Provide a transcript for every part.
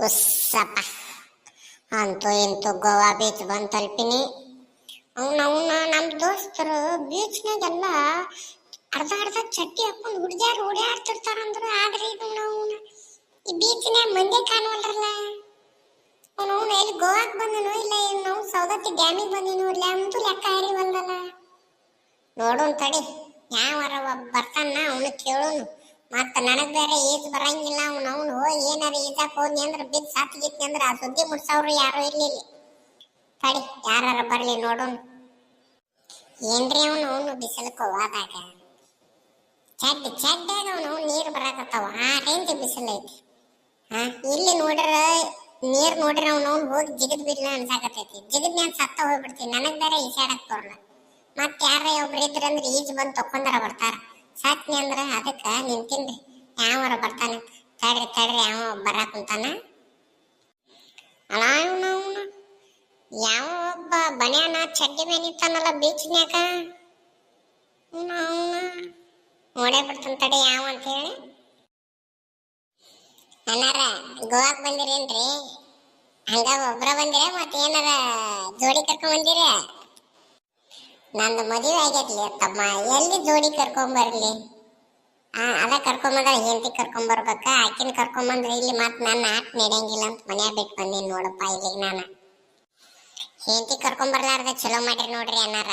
ಉಸ್ಸಪ್ಪ. ಅಂತೂ ಇಂತೂ ಗೋವಾ ಬೀಚ್ ಬಂದು ತಲುಪಿನಿ. ಅವ್ನ, ಅವನ ನಮ್ಮ ದೋಸ್ತರು ಬೀಚ್ನಾಗೆಲ್ಲ ಅರ್ಧ ಅರ್ಧ ಚಟ್ಟಿ ಹಾಕೊಂಡು ಹುಡುಗಿಯಾರು ಓಡಾಡ್ತಿರ್ತಾರಂದ್ರ ಆದ್ರೆ ಇದು ನಾವು ಈ ಬೀಚ್ನ್ಯಾಗ ಮಂದಿ ಕಾಣುವಲ್ರಲ್ಲ. ಅವನು ಅವನು ಎಲ್ಲಿ ಗೋವಾಕ್ ಬಂದನೋ ಇಲ್ಲ ಏನು ನಾವು ಸೌದತ್ತಿ ಡ್ಯಾಮಿಗೆ ಬಂದಿನೋ ಇಲ್ಲ, ಅಂತೂ ಲೆಕ್ಕ ಹರಿವಲ್ದಲ್ಲ. ನೋಡೋಣ ತಡಿ ಯಾವ ಒಬ್ಬ ಬರ್ತಾನ ಅವನು ಕೇಳೋನು. ಮತ್ತ ನನಗ್ ಬೇರೆ ಏಜ್ ಬರಂಗಿಲ್ಲ, ಅವ್ನು ಹೋಗಿ ಏನಾರ ಈಜಾಕ್ ಹೋದ್ನಿ ಅಂದ್ರ ಬಿದ್ದು ಸಾತಿಗಿತ್ನಿ ಅಂದ್ರ ಆ ಸುದ್ದಿ ಮುಟ್ಸವ್ರು ಯಾರು ಇರ್ಲಿಲ್ಲ ತಡಿ, ಯಾರಾರ ಬರ್ಲಿ ನೋಡೋಣ. ಏನ್ರಿ ಅವನು ಅವನು ಬಿಸಿಲಕ್ಕೆ ಹೋದಾಗ ಚಡ್ಡ, ಚಡ್ಡಾಗ ಅವನು ನೀರು ಬರಾಕತ್ತಾವ. ಆ ರೇಂಜ್ ಬಿಸಿಲು ಐತಿ. ಹಾ, ಇಲ್ಲಿ ನೋಡ್ರ ನೀರ್ ನೋಡ್ರ ಅವ್ನು ಅವ್ನು ಹೋಗಿ ಜಿಗದ್ ಬಿಡ್ಲ ಅನ್ಸಾಕತೈತಿ ಜಿಗದ್ ನಾನು ಸತ್ತ ಹೋಗ್ಬಿಡ್ತೀನಿ ನನಗ್ ಬೇರೆ ಈಸಾಡಕ್ ಬರಲ್ಲ ಮತ್ತೆ ಯಾರ ಒಬ್ರು ಇದ್ರಂದ್ರೆ ಈಜ್ ಬಂದು ತಕೊಂಡರ ಬರ್ತಾರ. ಸತ್ನಿ ಅಂದ್ರ ಅದಕ್ಕ ನಿಂತಿನ್ರಿ ಯಾವರ ಬರ್ತಾನ? ತಡ್ರಿ ತಡ್ರಿ, ಯಾವ ಬರಾಕ್ ಕುಂತಾನ. ಅಲ್ಲ ಅವ್ನ ಯಾವ ಒಬ್ಬ ಬನ್ಯಾನ ಚಡ್ಡಿ ಮೇಲೆ ನಿಂತಾನಲ್ಲ ಬೀಚ್ನ್ಯಾಗ. ನೋಡೇ ಬಿಡ್ತಾನ ತಡಿ ಯಾವ ಅಂತ ಹೇಳಿ. ಅನ್ನಾರ ಗೋವಾಕ್ ಬಂದಿರೇನ್ರಿ? ಹಂಗ ಒಬ್ರ ಬಂದಿರ ಮತ್ತೇನಾರ ಜೋಡಿ ಕರ್ಕೊಂಡ್ ಬಂದಿರ? ನಂದು ಮದುವೆ ಆಗೈತ್ಲಿ ತಮ್ಮ, ಎಲ್ಲಿ ಜೋಡಿ ಕರ್ಕೊಂಡ್ ಹಾ ಆ, ಅದ ಕರ್ಕೊಂಬಂದ್ರ ಹೆಂಡತಿ ಕರ್ಕೊಂಬರ್ಬೇಕ ಆಕಿನ ಕರ್ಕೊಂಬಂದ್ರ ಇಲ್ಲಿ ಮತ್ ನನ್ನ ಆಟ ನಡೆಯಂಗಿಲ್ಲ ಅಂತ ಮನ್ಯಾಗ ಬಿಟ್ಟು ಬಂದೀನಿ ನೋಡಪ್ಪ ಇಲ್ಲಿಗೆ ನಾನು. ಹೆಂಡತಿ ಕರ್ಕೊಂಡ್ ಬರ್ಲಾರ್ದ ಚಲೋ ಮಾಡ್ರಿ ನೋಡ್ರಿ ಅನ್ನಾರ.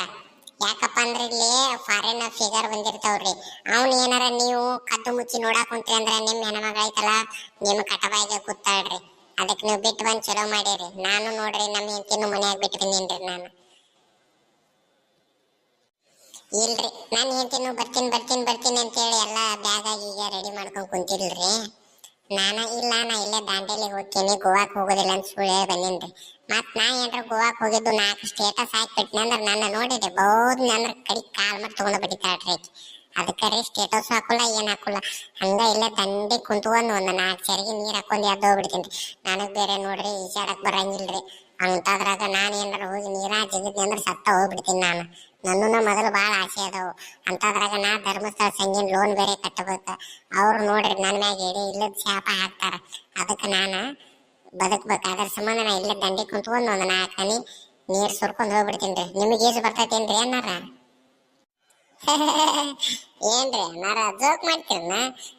ಯಾಕಪ್ಪ ಅಂದ್ರೆ ಇಲ್ಲಿ ಫಾರಿನ್ ಫಿಗರ್ ಬಂದಿರ್ತಾವ್ರಿ. ಅವ್ನ ಏನಾರ ನೀವು ಕದ್ದು ಮುಚ್ಚಿ ನೋಡಾಕ್ ಕುಂತ್ರಿ ಅಂದ್ರ ನಿಮ್ ಹೆಣ್ಮಗ ಐತಲ್ಲ, ನಿಮ್ ಕಟಬಾಯಿಗೆ ಕೂತಾಳ್ರಿ. ಅದಕ್ಕೆ ನೀವು ಬಿಟ್ಟು ಬಂದ್ ಚಲೋ ಮಾಡಿರಿ ನಾನು ನೋಡ್ರಿ ನಮ್ಮ ಹೆಂಡತಿನೂ ಮನ್ಯಾಗ ಬಿಟ್ಟು ಬಂದೀನಿ ನಾನು. ಇಲ್ರಿ, ನಾನು ಹೇಳ್ತೀನಿ ಬರ್ತೀನಿ ಬರ್ತೀನಿ ಬರ್ತೀನಿ ಅಂತೇಳಿ ಎಲ್ಲ ಬ್ಯಾಗ್ ಈಗ ರೆಡಿ ಮಾಡ್ಕೊಂಡು ಕುಂತಿಲ್ರಿ ನಾನು ಇಲ್ಲ, ನಾ ಇಲ್ಲೇ ದಾಂಡೇಲಿಗೆ ಹೋಗ್ತೀನಿ, ಗೋವಾಕ್ ಹೋಗೋದಿಲ್ಲ ಅಂತ ಸುಳ್ಳೆ ಬಂದಿನ್ರಿ. ಮತ್ ನಾ ಏನ್ರ ಗೋವಾಕ್ ಹೋಗಿದ್ದು ನಾಲ್ಕು ಸ್ಟೇಟಸ್ ಹಾಕ್ಬಿಟ್ನಿ ಅಂದ್ರೆ ನನ್ನ ನೋಡಿದೆ, ಬಹುದ್ ನನ್ನ ಕಡಿ ಕಾಲ್ ಮಾಡಿ ತಗೊಂಡ್ ಬಿಟ್ಟಿದ್ದಾಳ್ರಿ ಆಕಿ. ಅದಕ್ಕೆ ರೀ ಸ್ಟೇಟಸ್ ಹಾಕೊಲ್ಲ, ಏನು ಹಾಕೊಲ್ಲ. ಹಂಗ ಇಲ್ಲ ದಂಡಿ ಕುಂತ್ಕೊಂಡು ಒಂದು ನಾಲ್ಕು ಸರಿಗೆ ನೀರು ಹಾಕೊಂಡು ಎದ್ದು ಹೋಗ್ಬಿಡ್ತೀನಿ. ನನಗೆ ಬೇರೆ ನೋಡ್ರಿ ಈಜಾಡಕ್ ಬರಂಗಿಲ್ರಿ. ಅಂಥದ್ರಾಗ ನಾನು ಏನಾರ ಹೋಗಿ ನೀರ ಜಿಗಿದ್ನಿ ಅಂದ್ರೆ ಸತ್ತ ಹೋಗ್ಬಿಡ್ತೀನಿ ನಾನು. ನನ್ನೂ ಮೊದಲು ಭಾಳ ಆಸೆ ಅದಾವು. ಅಂತದ್ರಾಗ ನಾ ಧರ್ಮಸ್ಥಳ ಸಂಗೀನ್ ಲೋನ್ ಬೇರೆ ಕಟ್ಟಬೇಕು ಅವ್ರು ನೋಡ್ರಿ ನನ್ನ ಮ್ಯಾಗ ಎಡಿ ಇಲ್ಲದ ಶಾಪ ಹಾಕ್ತಾರ. ಅದಕ್ಕೆ ನಾನು ಬದುಕ್ಬೇಕು. ಅದ್ರ ಸಂಬಂಧ ನಾ ಇಲ್ಲೇ ದಂಡಿ ಕುಂತ್ಕೊಂಡು ಒಂದು ನಾಲ್ಕು ಹನಿ ನೀರು ಸುರ್ಕೊಂಡು ಹೋಗ್ಬಿಡ್ತೀನಿ ರೀ. ನಿಮಗೆ ಈಜು ಬರ್ತೈತೇನ್ರಿ ಅನ್ನಾರ? ಏನ್ರಿ ಅನ್ನಾರ? ಜೋಕ್ ಮಾಡ್ತೀರನ?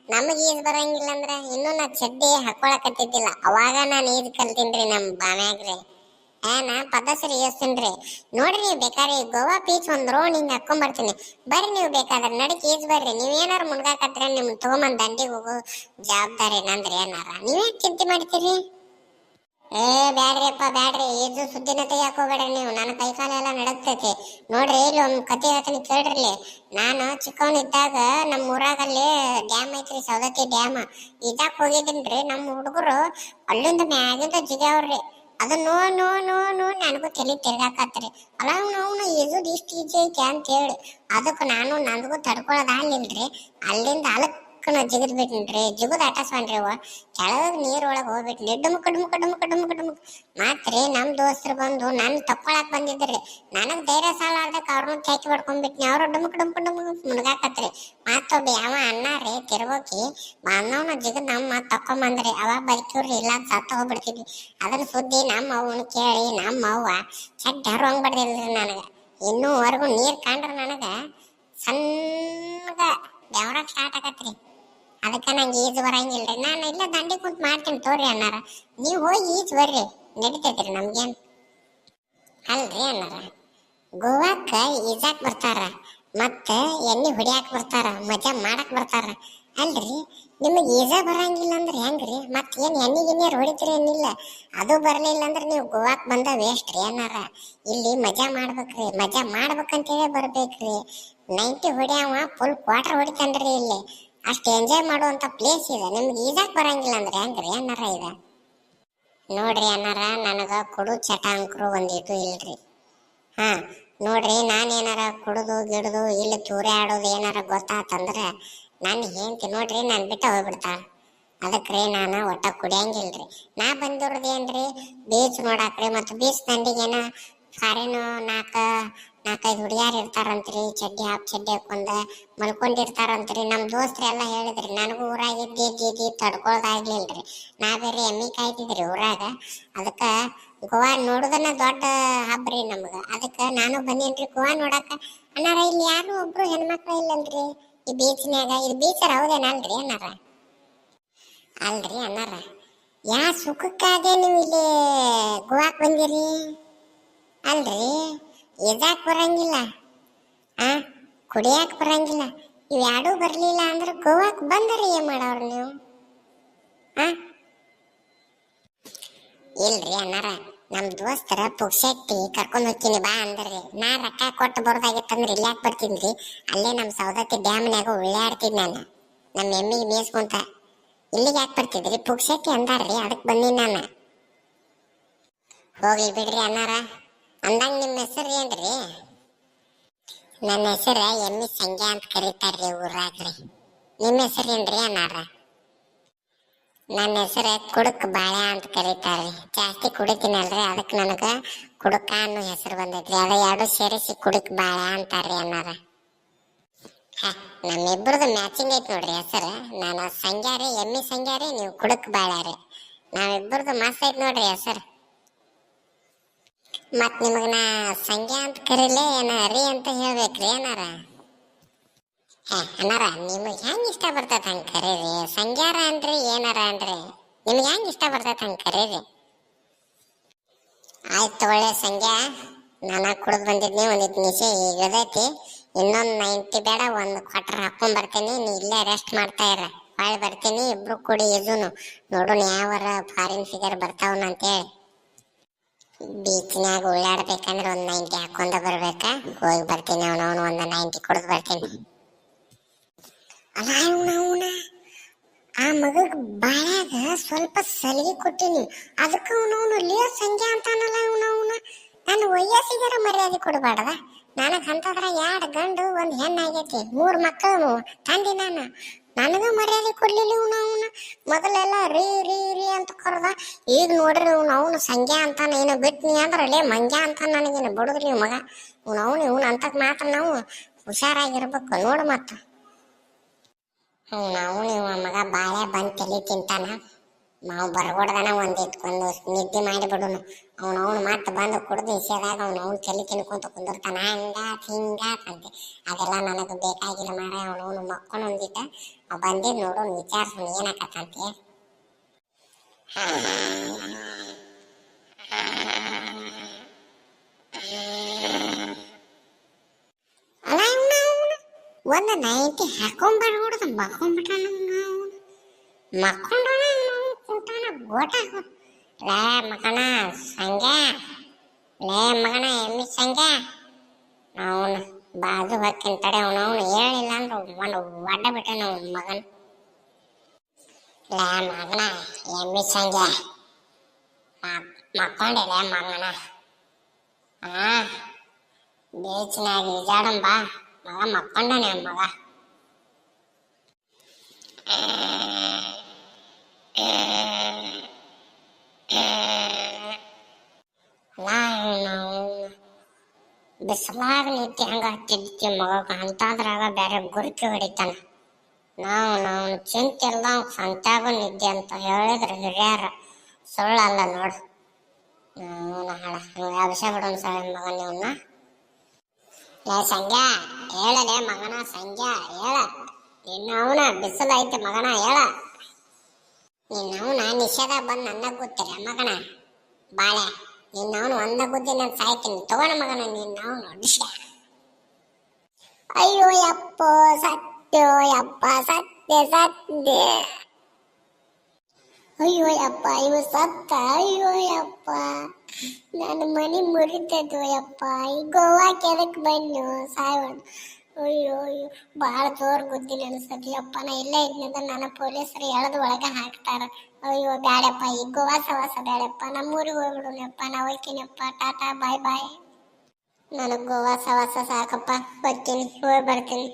ನಮಗೆ ಈಜ್ ಬರಂಗಿಲ್ಲ ಅಂದ್ರ ಇನ್ನೂ ನಾ ಚಡ್ಡಿ ಹಾಕೊಳಕತ್ತಿದ್ದಿಲ್ಲ. ಅವಾಗ ನಾನು ಈಜ್ ರೀ ನಮ್ಮ ಬಾಮ್ಯಾಗ್ರಿ ಏ ನಾ ಪದಸರಿ ಯೋಸ್ತೀನ್ರಿ ನೋಡ್ರಿ ನೀವು ಬೇಕಾದ್ರೆ ಗೋವಾ ಬೀಚ್ ಒಂದ್ ರೋಡ್ ಹಿಂಗ್ ಹಾಕೊಂಡ್ ಬರ್ತೀನಿ ಬರ್ರಿ ನೀವು ಬೇಕಾದ್ರೆ ನಡಕ್ ಈಜ್ ಬರ್ರಿ. ನೀವ್ ಏನಾರ ಮುನ್ಗಾಕತ್ರ ನಿಮ್ ತಗೊಂಬಂದ್ ದಂಡಿಗೆ ಹೋಗೋ ಜವಾಬ್ದಾರಿ ನಂದ್ರಿ ಏನಾರ. ನೀವೇ ಚಿಂತೆ ಮಾಡ್ತೀರಿ? ಏ, ಬ್ಯಾಡ್ರಿಪ್ಪ, ಬ್ಯಾಡ್ರಿ. ಇದು ಸುದ್ದಿನ ತೆಗಿಯಾಕ ಹೋಗ್ಬೇಡ್ರಿ ನೀವು. ನನ್ನ ಕೈ ಕಾಲ ಎಲ್ಲ ನಡಕ್ತೈತಿ. ನೋಡ್ರಿ, ಇಲ್ಲಿ ಒಂದು ಕತೆ ಹೇಳ್ತೀನಿ ಕೇಳ್ರಿ ನಾನು ಚಿಕ್ಕವನಿದ್ದಾಗ ನಮ್ಮ ಊರಾಗಲ್ಲಿ ಡ್ಯಾಮ್ ಐತ್ರಿ ಸೌದತ್ತಿ ಡ್ಯಾಮ್. ಇದಾಕ್ ರೀ ನಮ್ಮ ಹುಡುಗರು ಅಲ್ಲಿಂದ ಮ್ಯಾಗಿಂದ ಜಿಗ್ಯಾವ್ರಿ ಅದು ನೋ ನೋ ನೋ ನೋ, ನನಗೂ ತಲೆ ತಿರ್ಗಾಕತ್ರಿ. ಅಲ್ಲ ಅವ್ನು ಇದು ಇಷ್ಟು ಈಜಿ ಅಂತ ಹೇಳಿ ಅದಕ್ಕೆ ನಾನು, ನನಗೂ ತಡ್ಕೊಳ್ಳೋದು ಆಗ್ಲಿಲ್ರಿ. ಅಲ್ಲಿಂದ ಅಲಕ್ಕನ ಜಿಗಿದ್ ಬಿಟ್ನ್ರಿ ಜಿಗು ಆಟಸ್ವನ್ರಿ ಅವ ಕೆಳಗ ನೀರ್ ಒಳಗ್ ಹೋಗ್ಬಿಟ್ನಿ ಡುಮುಕ್ ಡುಮುಕ್ ಡುಮುಕ್ ಡುಮುಕ್ ಮಾತ್ರಿ ನಮ್ಮ ದೋಸ್ತರು ಬಂದು ನನ್ ತಕ್ಕೊಳಕ್ ಬಂದಿದ್ರಿ. ನನಗ್ ಧೈರ್ಯ ಸಾಲಾರ್ದಕ್ ಅವ್ರನ್ನ ಚಾಕಿ ಹೊಡ್ಕೊಂಡ್ಬಿಟ್ನಿ ಅವರು ಡುಮುಕ್ ಡುಮುಕ್ ಡುಮುಕ್ ಮುಳುಗಾಕತ್ರಿ ಮತ್ತೊಬ್ಬ ಯಾವ ಅಣ್ಣ ರೀ ತಿರುಗೋಕಿ ಅನ್ನವನ ಜಿಗದ್ ನಮ್ಮ ತಕೊಂಬಂದ್ರಿ ಅವಾಗ ಬದುಕಿವ್ರಿ ಇಲ್ಲ ಸತ್ತ ಹೋಗ್ಬಿಡ್ತಿದ್ವಿ. ಅದನ್ನ ಸುದ್ದಿ ನಮ್ಮ ಅವ್ವನ ಕೇಳಿ, ನಮ್ಮ ಅವ್ವ ಚಡ್ಡ ಹರುವಂಗ್ ಬಡ್ದಿಲ್ರಿ ನನಗ. ಇನ್ನೂವರೆಗೂ ನೀರು ಕಾಣ್ರಿ ನನಗ ಸಣ್ಣಗ ಬೆವರಕ್ ಸ್ಟಾರ್ಟ್ ಆಗತ್ರಿ ಅದಕ್ಕೆ ನಂಗೆ ಈಜು ಬರಂಗಿಲ್ರಿ. ನಾನು ಇಲ್ಲ ದಂಡಿ ಕುಂತ ಮಾಡ್ತೀನಿ ತೋರಿ ಅನ್ನಾರ. ನೀವು ಹೋಗಿ ಈಜು ಬರ್ರಿ. ನಡಿತೈತ್ರಿ ನಮ್ಗೇನ್? ಅಲ್ರಿ ಅನ್ನಾರ. ಗೋವಾಕ್ಕ ಈಜಾಕ್ ಬರ್ತಾರ. ಮತ್ತ ಎಣ್ಣೆ ಹೊಡ್ಯಾಕ್ ಬರ್ತಾರ. ಮಜಾ ಮಾಡಕ್ ಬರ್ತಾರ. ಅಲ್ರಿ, ನಿಮಗೆ ಈಜ ಬರಂಗಿಲ್ಲ ಅಂದ್ರೆ ಹೆಂಗ್ರಿ? ಮತ್ ಏನ್ ಎಣ್ಣೆ ಗಿಣ್ಣೆ ಹೊಡಿತೀರಿ ಏನಿಲ್ಲ. ಅದು ಬರ್ಲಿಲ್ಲ ಅಂದ್ರೆ ನೀವು ಗೋವಾಕ್ ಬಂದ ವೇಸ್ಟ್ ರೀ ಏನಾರ ಇಲ್ಲಿ ಮಜಾ ಮಾಡ್ಬೇಕ್ರಿ. ಮಜಾ ಮಾಡ್ಬೇಕಂತೇಳಿ ಬರ್ಬೇಕ್ರಿ. ನೈಂಟಿ ಹೊಡ್ಯಾವ ಫುಲ್ ಕ್ವಾರ್ಟರ್ ಹೊಡಿತಾನ್ರಿ ಇಲ್ಲಿ. ಅಷ್ಟು ಎಂಜಾಯ್ ಮಾಡುವಂತ ಪ್ಲೇಸ್ ಇದೆ. ನಿಮ್ಗೆ ಈಜಾಕ್ ಬರಂಗಿಲ್ಲ ಅಂದ್ರೆ ಹೆಂಗ್ರಿ? ಅನ್ನಾರ ಇದೆ? ನೋಡ್ರಿ ಅನ್ನಾರ, ನನಗ ಕುಡು ಚಟಾಂಕರು ಒಂದಿಟ್ಟು ಇಲ್ರಿ. ಹಾ, ನೋಡ್ರಿ ನಾನು ಏನಾರ ಕುಡಿದು ಗಿಡದು ಇಲ್ಲಿ ತೂರೆ ಆಡೋದು ಏನಾರ ಗೊತ್ತಾತಂದ್ರೆ ನನ್ನ ಹೆಂಡತಿ ನೋಡ್ರಿ ನಾನು ಬಿಟ್ಟ ಹೋಗ್ಬಿಡ್ತಾಳ ಅದಕ್ಕೆ ನಾನು ಒಟ್ಟ ಕುಡಿಯಂಗಿಲ್ರಿ. ನಾ ಬಂದಿರೋದು ಏನ್ರಿ? ಬೀಚ್ ನೋಡಾಕ್ರಿ ಮತ್ತು ಬೀಚ್ ದಂಡಿಗೇನ ಫಾರಿನ್ ನಾಲ್ಕ ನಾಲ್ಕೈದು ಹುಡುಗಿಯಾರು ಇರ್ತಾರಂತ್ರಿ, ಚಡ್ಡಿ ಹಾಕ್ ಚಡ್ಡಿ ಹಾಕೊಂಡ ಮಲ್ಕೊಂಡಿರ್ತಾರಂತ್ರಿ. ನಮ್ಮ ದೋಸ್ತರೆಲ್ಲ ಹೇಳಿದ್ರಿ, ನನಗೂ ಊರಾಗ ಇದ್ದಿ ಇದ್ದಿ ಇದ್ದಿ ತಡ್ಕೊಳ್ದಾಗ್ಲಿಲ್ರಿ. ನಾ ಬೇರೆ ಎಮ್ಮಿ ಕಾಯ್ತಿದ್ರಿ ಊರಾಗ. ಅದಕ್ಕೆ ಗೋವಾ ನೋಡೋದನ್ನ ದೊಡ್ಡ ಹಬ್ಬ ರೀ ನಮ್ಗೆ. ಅದಕ್ಕೆ ನಾನು ಬಂದೇನ್ರಿ ಗೋವಾ ನೋಡಾಕ. ಅಣ್ಣಾರ ಇಲ್ಲಿ ಯಾರು ಒಬ್ರು ಹೆಣ್ಮಕ್ಳು ಇಲ್ಲಲ್ರಿ ಈ ಬೀಚ್ನ್ಯಾಗ ಇದು ಬೀಚರ್ ಹೌದೇನಲ್ರಿ ಅಣ್ಣಾರ ಅಲ್ರಿ ಅಣ್ಣಾರ ಯಾ ಸುಖಕ್ಕಾಗೆ ನೀವು ಇಲ್ಲಿ ಗೋವಾಕ್ ಬಂದಿರಿ? ಅಲ್ರಿ. ಎದಾಕ್ ಬರಂಗಿಲ್ಲ? ಆ, ಕುಡಿಯಾಕ್ ಬರಂಗಿಲ್ಲ. ಇವ್ಯಾಡೂ ಬರಲಿಲ್ಲ ಅಂದ್ರೆ ಗೋವಾಕ್ ಬಂದ್ರಿ ಏನ್ ಮಾಡವ್ರು ನೀವು? ಆ? ಇಲ್ರಿ ಅನ್ನಾರ ನಮ್ ದೋಸ್ತರ ಪುಕ್ಷಟ್ಟಿ ಕರ್ಕೊಂಡ್ ಹೋಗ್ತೀನಿ ಬಾ ಅಂದ್ರಿ. ನಾ ರೊಕ್ಕ ಕೊಟ್ಟು ಬರೋದಾಗಿತ್ತಂದ್ರೆ ಇಲ್ಲಿ ಯಾಕೆ ಬರ್ತೀನಿ ಅಲ್ಲೇ ನಮ್ಮ ಸೌದತ್ತಿ ಡ್ಯಾಮ್ನ್ಯಾಗ ಉಳ್ಳಾಡ್ತೀನಿ ನಾನು ನಮ್ಮ ಎಮ್ಮಿಗೆ ಮೇಯಿಸ್ಕೊಂತ ಇಲ್ಲಿಗೆ ಯಾಕೆ ಬರ್ತಿದ್ರಿ? ಪುಕ್ಷಟ್ಟಿ ಅಂದಾರ್ರಿ ಅದಕ್ಕೆ ಬಂದೀನಿ ನಾನು. ಹೋಗ್ಲಿ ಬಿಡ್ರಿ ಅಣ್ಣಾರ. ಅಂದಂಗ ನಿಮ್ಮ ಹೆಸರು ಏನ್ರಿ? ನನ್ನ ಹೆಸರು ಎಮ್ಮಿ ಸಂಜೆ ಅಂತ ಕರೀತಾರ್ರಿ ಊರಾಗ್ರಿ. ನಿಮ್ಮ ಹೆಸರು ಏನ್ರಿ ಅನ್ನಾರ? ನನ್ನ ಹೆಸರು ಕುಡುಕ್ ಬಾಳೆ ಅಂತ ಕರೀತಾರ್ರಿ. ಜಾಸ್ತಿ ಕುಡಿತೀನಲ್ರಿ ಅದಕ್ಕೆ ನನಗೆ ಕುಡುಕ ಅನ್ನೋ ಹೆಸರು ಬಂದೈತ್ರಿ. ಅದ ಎರಡು ಸೇರಿಸಿ ಕುಡುಕ್ ಬಾಳೆ ಅಂತಾರ್ರಿ ಅಣ್ಣಾರ ಹ, ನಮ್ಮಿಬ್ರದ್ದು ಮ್ಯಾಚಿಂಗ್ ಐತಿ ನೋಡ್ರಿ ಹೆಸರು. ನಾನು ಸಂಗ್ಯಾರಿ ಎಮ್ಮಿ ಸಂಗ್ಯಾರಿ ನೀವು ಕುಡುಕ್ ರೀ. ನಾವಿಬ್ರದ್ದು ಮಸ್ತ್ ಐತಿ ನೋಡ್ರಿ ಹೆಸರು. ಮತ್ ನಿಮಗ ನಾ ಸಂಗ್ಯಾ ಅಂತ ಕರೀಲೆ, ಏನ ರೀ ಅಂತ ಹೇಳ್ಬೇಕ್ರಿ, ಏನಾರ? ಹೇ ಅಣ್ಣಾರ ನಿಮಗ್ ಹೆಂಗ್ ಇಷ್ಟ ಬರ್ತದ ಹಂಗ ಕರೀರಿ? ಸಂಗ್ಯಾರ ಅಂದ್ರಿ, ಏನಾರ ಅಂದ್ರಿ? ನಿಮ್ಗೆ ಹೆಂಗ್ ಇಷ್ಟ ಬರ್ತದ ಹಂಗ ಕರೀರಿ? ಆಯ್ತು ಒಳ್ಳೆ ಸಂಗ್ಯಾ, ನಾನ ಕುಡ್ದು ಬಂದಿದ್ನಿ ಒಂದಿಟ್ಟು ನಿಶೆ ಈಗದೈತಿ ಇನ್ನೊಂದು ನೈಂಟಿ ಬೇಡ, ಒಂದ್ ಕ್ವಾರ್ಟರ್ ಹಾಕೊಂಡ್ ಬರ್ತೀನಿ, ನೀ ಇಲ್ಲೇ ರೆಸ್ಟ್ ಮಾಡ್ತಾ ಇರ. ಹೊಳ್ಳಿ ಬರ್ತೀನಿ, ಇಬ್ರು ಕೂಡಿ ಇದೂನು. ನೋಡೋಣ ಯಾವರ ಫಾರಿನ್ ಫಿಗರ್ ಬರ್ತಾವನ ಅಂತೇಳಿ ಬೀಚ್ನ್ಯಾಗ ಉಳ್ಳಾಡ್ಬೇಕಂದ್ರ ಒಂದ್ ನೈಂಟಿ ಹಾಕೊಂಡ ಬರ್ಬೇಕಾ. ಹೋಗಿ ಬರ್ತೀನಿ ಅವನು ಒಂದ್ ನೈಂಟಿ ಕುಡ್ದು ಬರ್ತೀನಿ. ಅಲ್ಲ, ಅವನ, ಅವ್ನ, ಆ ಮಗಗ್ ಬಾಯಾಗ ಸ್ವಲ್ಪ ಸಲಿಗೆ ಕೊಟ್ಟಿನಿ. ಅದಕ್ಕ ಅವನವನು ಲಿಯೋ ಸಂಜೆ ಅಂತಾನಲ್ಲ ಅವನವನ ನನ್ನ ವಯಸ್ಸಿಗಾರ ಮರ್ಯಾದೆ ಕೊಡಬಾರ್ದ. ನನಗ್ ಅಂತದ್ರ ಎರಡ್ ಗಂಡು, ಒಂದ್ ಹೆಣ್ಣು ಆಗೈತಿ. ಮೂರ್ ಮಕ್ಕಳು ತಂದಿ ನಾನು. ನನಗೂ ಮರ್ಯಾದೆ ಕೊಡ್ಲಿಲ್ಲ ಅವನ ಅವನು. ಮೊದಲೆಲ್ಲ ರೀ ರೀ ರೀ ಅಂತ ಕರ್ದ ಈಗ ನೋಡ್ರಿ ಅವ್ನು ಅವನು ಸಂಜೆ ಅಂತ ಏನು ಬಿಟ್ನಿ ಅಂದ್ರ, ಲೇ ಮಂಗ್ಯ ಅಂತ ನನಗೇನು ಬಡುದ್ರಿ ಮಗ. ಇವ್ನು ಅವನು, ಇವ್ನು ಅಂತಕ್ ಮಾತ್ರ ನಾವು ಹುಷಾರಾಗಿರ್ಬೇಕು. ನೋಡು ಮತ್ತ. ಅವನು ಇವ ಮಗ ಬಾಳೆ ಬಂದ್ ತಲೆ ತಿಂತಾನ. ನಾವು ಬರ್ಗೊಡ್ದನ ಒಂದ್ ಇಟ್ಕೊಂಡು ನಿದ್ದೆ ಮಾಡಿಬಿಡುನು ಅವ್ನು ಅವ್ನು ಮತ್ತೆ ಬಂದು ಕುಡ್ದು ನಿಷೇಧಾಗ ಅವ್ನು ಅವ್ನು ತಲೆ ತಿನ್ಕೊಂತ ಕುಂದಿರ್ತಾನ. ಹಂಗ, ಹಿಂಗ ಅಂತೆ ಅದೆಲ್ಲ ನನಗೆ ಬೇಕಾಗಿಲ್ಲ ಮಾರ ಅವ್ನು ಅವನು ಮಕ್ಕೊಂಡು ಒಂದಿಟ್ಟ. ಅವ್ ಬಂದಿದ್ ನೋಡು ವಿಚಾರಿಸು ಏನಾಕತ್ತಂತೆ. ಅಲ್ಲ ಇವ್ನ ಅವ್ನು ಒಂದು ನೈಂಟಿ ಹಾಕೊಂಡ್ಬರ್ಬಿಡುದು ಮಕ್ಕೊಂಡ್ಬಿಟ್ಟಾನ ಅವನು ಮಕ್ಕೊಂಡಾನ ಅವ್ನು ಕುಂತಾನ ಗೋಟ ಲೇ ಮಗನ ಸಂಗ್ಯಾ ಲೇ ಮಗನ ಎಮ್ಮಿ ಸಂಗ್ಯಾ ಅವನು ಬಾಜು ಹೊಕ್ಕಿನ ತಡೆ ಅವನು ಅವನು ಹೇಳಿಲ್ಲ ಅಂದ್ರೆ ಒಂದು ಒಡ್ಡ ಬಿಟ್ಟಾನ ಅವ್ನ ಮಗನ ಲೇ ಮಗನ ಎಮ್ಮಿ ಸಂಗ್ಯಾ ಮಕ್ಕೊಂಡಿಲ್ಲ ಮಗನ ಆ ಬೀಚ್ನಾಗ ಈಜಾಡಂ ಬಾ ಮಗ ಮಕ್ಕೊಂಡಾನೆ ಮಗ ಬಿಸಿಲಾಗ ನಿಂತು ಹಂಗ ಹತ್ತಿದ್ತಿ ಮಗ ಅಂತಾದ್ರಾಗ ಬೇರೆ ಗುರುಕಿ ಹೊಡಿತಾನ ನಾವು ನಾವು ಚಿಂತೆಲ್ಲ ಸಂತ್ಯಾಗ ನಿದ್ದೆ ಅಂತ ಹೇಳಿದ್ರೆ ಹಿರಿಯರ. ಸುಳ್ಳಲ್ಲ ನೋಡು. ನಾವು ಹಾಳ ಹಂಗೆ ವಿಷ ಬಿಡೋನ್ ಸಲ ಮಗ ನೀವನ್ನ ಲೇ ಸಂಗ್ಯಾ ಹೇಳಲೇ ಮಗನ ಸಂಗ್ಯಾ ಹೇಳ. ನಿನ್ನವನ ಅವನ ಐತೆ ಮಗನ, ಹೇಳ. ನಿನ್ನ ನಿನ್ನವನ ನಿಷೇಧ ಬಂದು ನನ್ನ ಗೊತ್ತಿರ ಮಗನ. ಬಾಳೆ ನಿನ್ನವನು ಒಂದ ಬುದ್ಧಿ ನಾನು ಸಾಯ್ತೀನಿ. ತಗೋಣ ಮಗನ ನಿನ್ನ ಅವನು ಅಯ್ಯೋ ಯಪ್ಪ ಸತ್ಯ ಯಪ್ಪ ಸತ್ಯ ಸತ್ಯ ಅಯ್ಯೋ ಯಪ್ಪ ಇವ ಸತ್ತ ಅಯ್ಯೋ ಯಪ್ಪ ನನ್ನ ಮನೆ ಮುರಿತದ್ದು ಯಪ್ಪ ಈ ಗೋವಾ ಎದಕ್ ಬನ್ನು ಸಾಯೋಣ ಅಯ್ಯೋ ಅಯ್ಯೋ ಭಾಳ ಜೋರ್ ಬುದ್ಧಿ ಅನ್ಸತಿ ಯಪ್ಪ ನಾ ಇಲ್ಲೇ ಇದ್ನದ ನನ್ನ ಪೊಲೀಸರು ಎಳೆದು ಒಳಗೆ ಹಾಕ್ತಾರ ಅಯ್ಯೋ ಬ್ಯಾಡಪ್ಪ ಈ ಗೋವಾ ಸವಾಸ ಬ್ಯಾಡಪ್ಪ ನಮ್ಮೂರಿಗೆ ಹೋಗ್ಬಿಡುನಪ್ಪ ನಾ ಹೋಗ್ತೀನಪ್ಪ ಟಾಟಾ ಬಾಯ್ ಬಾಯ್ ನನಗೆ ಗೋವಾ ಸವಾಸ ಸಾಕಪ್ಪ ಬರ್ತೀನಿ ಹೋಗಿ ಬರ್ತೀನಿ